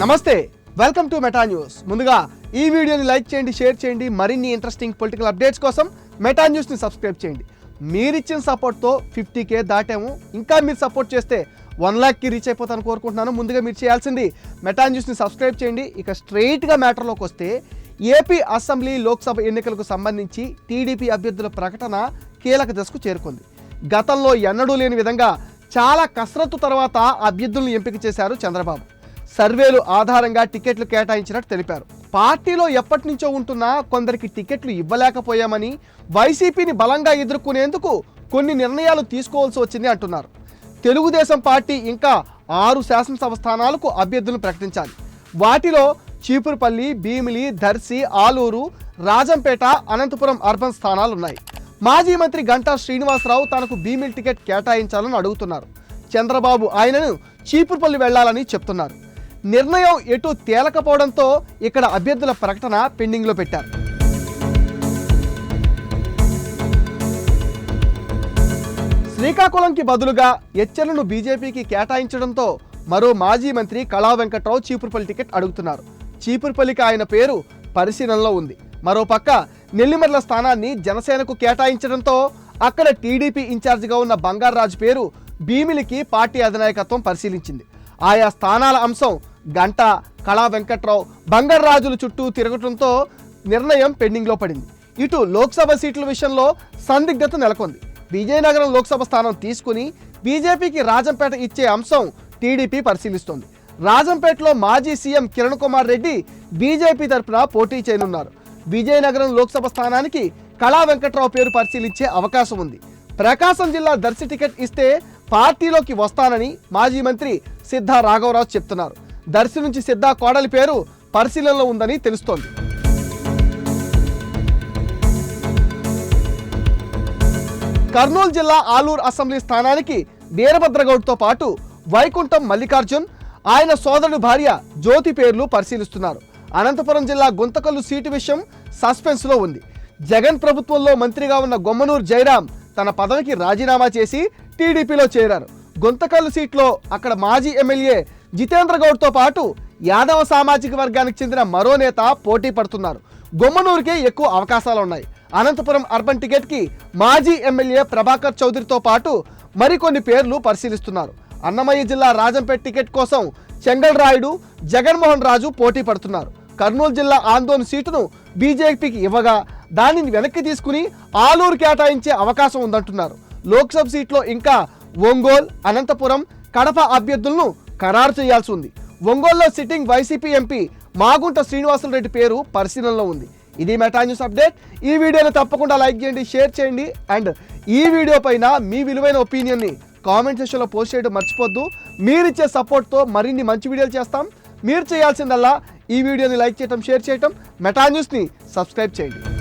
నమస్తే welcome to meta news. ముందుగా ఈ వీడియోని లైక్ చేయండి షేర్ చేయండి. మరిన్ని ఇంట్రెస్టింగ్ పొలిటికల్ అప్డేట్స్ కోసం మెటా న్యూస్ని సబ్స్క్రైబ్ చేయండి. మీరిచ్చిన సపోర్ట్తో ఫిఫ్టీ కే దాటాము. ఇంకా మీరు సపోర్ట్ చేస్తే వన్ ల్యాక్కి రీచ్ అయిపోతాను కోరుకుంటున్నాను. ముందుగా మీరు చేయాల్సింది మెటా న్యూస్ని సబ్స్క్రైబ్ చేయండి. ఇక స్ట్రైట్గా మ్యాటర్లోకి వస్తే ఏపీ అసెంబ్లీ లోక్సభ ఎన్నికలకు సంబంధించి టీడీపీ అభ్యర్థుల ప్రకటన కీలక దశకు చేరుకుంది. గతంలో ఎన్నడూ లేని విధంగా చాలా కసరత్తు తర్వాత అభ్యర్థులను ఎంపిక చేశారు చంద్రబాబు. సర్వేలు ఆధారంగా టికెట్లు కేటాయించినట్టు తెలిపారు. పార్టీలో ఎప్పటి నుంచో ఉంటున్న కొందరికి టికెట్లు ఇవ్వలేకపోయామని వైసీపీని బలంగా ఎదుర్కొనేందుకు కొన్ని నిర్ణయాలు తీసుకోవాల్సి వచ్చింది అంటున్నారు. తెలుగుదేశం పార్టీ ఇంకా ఆరు శాసనసభ స్థానాలకు అభ్యర్థులను ప్రకటించాలి. వాటిలో చీపురుపల్లి భీమిలి దర్శి ఆలూరు రాజంపేట అనంతపురం అర్బన్ స్థానాలు ఉన్నాయి మాజీ మంత్రి గంటా శ్రీనివాసరావు తనకు భీమిలి టికెట్ కేటాయించాలని అడుగుతున్నారు. చంద్రబాబు ఆయనను చీపురుపల్లి వెళ్ళాలని చెప్తున్నారు. నిర్ణయం ఎటు తేలకపోవడంతో ఇక్కడ అభ్యర్థుల ప్రకటన పెండింగ్లో పెట్టారు. శ్రీకాకుళంకి బదులుగా ఎచ్చలను బీజేపీకి కేటాయించడంతో మరో మాజీ మంత్రి కళా వెంకట్రావు చీపురుపల్లి టికెట్ అడుగుతున్నారు. చీపురుపల్లికి ఆయన పేరు పరిశీలనలో ఉంది. మరోపక్క నెల్లిమర్ల స్థానాన్ని జనసేనకు కేటాయించడంతో అక్కడ టీడీపీ ఇన్ఛార్జిగా ఉన్న బంగారాజు పేరు భీమిలికి పార్టీ అధినాయకత్వం పరిశీలించింది. ఆయా స్థానాల అంశం గంట కళా వెంకట్రావు బంగారాజుల చుట్టూ తిరగటంతో నిర్ణయం పెండింగ్లో పడింది. ఇటు లోక్సభ సీట్ల విషయంలో సందిగ్ధత నెలకొంది. విజయనగరం లోక్సభ స్థానం తీసుకుని బీజేపీకి రాజంపేట ఇచ్చే అంశం టీడీపీ పరిశీలిస్తోంది. రాజంపేటలో మాజీ సీఎం కిరణ్ కుమార్ రెడ్డి బీజేపీ తరఫున పోటీ చేయనున్నారు. విజయనగరం లోక్సభ స్థానానికి కళా వెంకట్రావు పేరు పరిశీలించే అవకాశం ఉంది. ప్రకాశం జిల్లా దర్శి టికెట్ ఇస్తే పార్టీలోకి వస్తానని మాజీ మంత్రి సిద్ధా రాఘవరాజు చెప్తున్నారు. దర్శి నుంచి సిద్ధా కోడలి పేరు పరిశీలనలో ఉందని తెలుస్తోంది. కర్నూలు జిల్లా ఆలూరు అసెంబ్లీ స్థానానికి వీరభద్రగౌడ్తో పాటు వైకుంఠం మల్లికార్జున్ ఆయన సోదరుడు భార్య జ్యోతి పేర్లు పరిశీలిస్తున్నారు. అనంతపురం జిల్లా గుంతకల్లు సీటు విషయం సస్పెన్స్లో ఉంది. జగన్ ప్రభుత్వంలో మంత్రిగా ఉన్న గొమ్మనూరు జయరాం తన పదవికి రాజీనామా చేసి టీడీపీలో చేరారు. గుంతకల్లు సీట్లో అక్కడ మాజీ ఎమ్మెల్యే జితేంద్ర గౌడ్తో పాటు యాదవ సామాజిక వర్గానికి చెందిన మరో నేత పోటీ పడుతున్నారు. గుమ్మనూరుకే ఎక్కువ అవకాశాలు ఉన్నాయి అనంతపురం అర్బన్ టికెట్కి మాజీ ఎమ్మెల్యే ప్రభాకర్ చౌదరితో పాటు మరికొన్ని పేర్లు పరిశీలిస్తున్నారు. అన్నమయ్య జిల్లా రాజంపేట టికెట్ కోసం చెంగల్ రాయుడు జగన్మోహన్ రాజు పోటీ పడుతున్నారు. కర్నూలు జిల్లా ఆందోళన సీటును బీజేపీకి ఇవ్వగా దానిని వెనక్కి తీసుకుని ఆలూరు కేటాయించే అవకాశం ఉందంటున్నారు. లోక్సభ సీట్లో ఇంకా ఒంగోల్ అనంతపురం కడప అభ్యర్థులను ఖరారు చేయాల్సి ఉంది. ఒంగోలులో sitting YCP MP Magunta Srinivasulu Reddy పేరు పరిశీలనలో ఉంది. ఇది మెటా న్యూస్ అప్డేట్. ఈ వీడియోని తప్పకుండా లైక్ చేయండి షేర్ చేయండి అండ్ ఈ వీడియో పైన మీ విలువైన ఒపీనియన్ని కామెంట్ సెక్షన్లో పోస్ట్ చేయడం మర్చిపోద్దు. మీరిచ్చే సపోర్ట్తో మరిన్ని మంచి వీడియోలు చేస్తాం. మీరు చేయాల్సిందల్లా ఈ వీడియోని లైక్ చేయటం షేర్ చేయటం మెటా న్యూస్ని సబ్స్క్రైబ్ చేయండి.